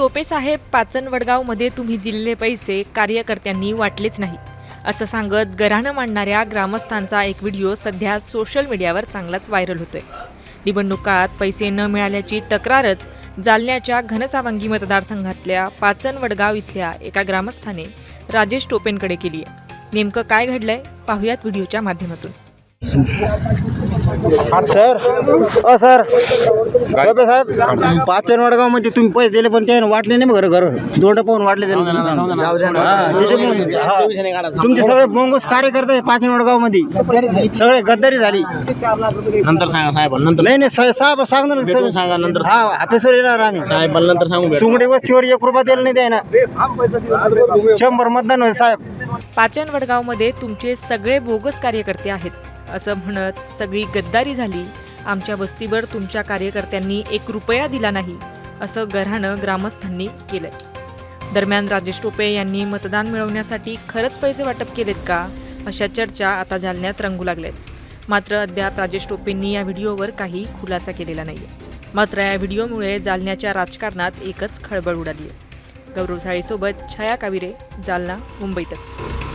टोपेसाहेब पाचनवडगावमध्ये पाचन वडगावमध्ये तुम्ही दिलेले पैसे कार्यकर्त्यांनी वाटलेच नाही. असं सांगत गराणं मांडणाऱ्या ग्रामस्थांचा एक व्हिडिओ सध्या सोशल मीडियावर चांगलाच व्हायरल होतोय. निवडणूक काळात पैसे न मिळाल्याची तक्रारच जालन्याच्या घनसावंगी मतदारसंघातल्या पाचन वडगाव इथल्या एका ग्रामस्थाने राजेश टोपेंकडे केली आहे नेमकं काय घडलंय? पाहुयात व्हिडिओच्या माध्यमातून. सर अ सर. गबे साहेब पाचन वडगावमध्ये तुम्ही पैसे दिले पण त्याने वाटले नाही घर. घर तोंड पाहून वाटले. तुमचे सगळे बोंगोस कार्यकर्ते आहे पाचन वडगावमध्ये सगळे गद्दारी झाली. नंतर सांगा साहेब नंतर. नाही नाही साहेब सांगणार ना. सांगा नंतर हा ऑफिसवर येणार आम्ही. साहेब नंतर सांगू. चुंगडी वस्तीवर एक रुपया दिला नाही द्यायना शंभर मतदान साहेब. पाचन वडगावमध्ये तुमचे सगळे बोगस कार्यकर्ते आहेत. असं म्हणत सगळी गद्दारी झाली. आमच्या वस्तीवर तुमच्या कार्यकर्त्यांनी एक रुपया दिला नाही असं गऱ्हाणं ग्रामस्थांनी केलंय. दरम्यान राजेश टोपे यांनी मतदान मिळवण्यासाठी खरंच पैसे वाटप केलेत का अशा चर्चा आता जालन्यात रंगू लागल्यात. मात्र अद्याप राजेश टोपेंनी या व्हिडिओवर काही खुलासा केलेला नाही मात्र या व्हिडिओमुळे जालन्याच्या राजकारणात एकच खळबळ उडाली आहे गौरव साळीसोबत छाया काविरे जालना मुंबईतच.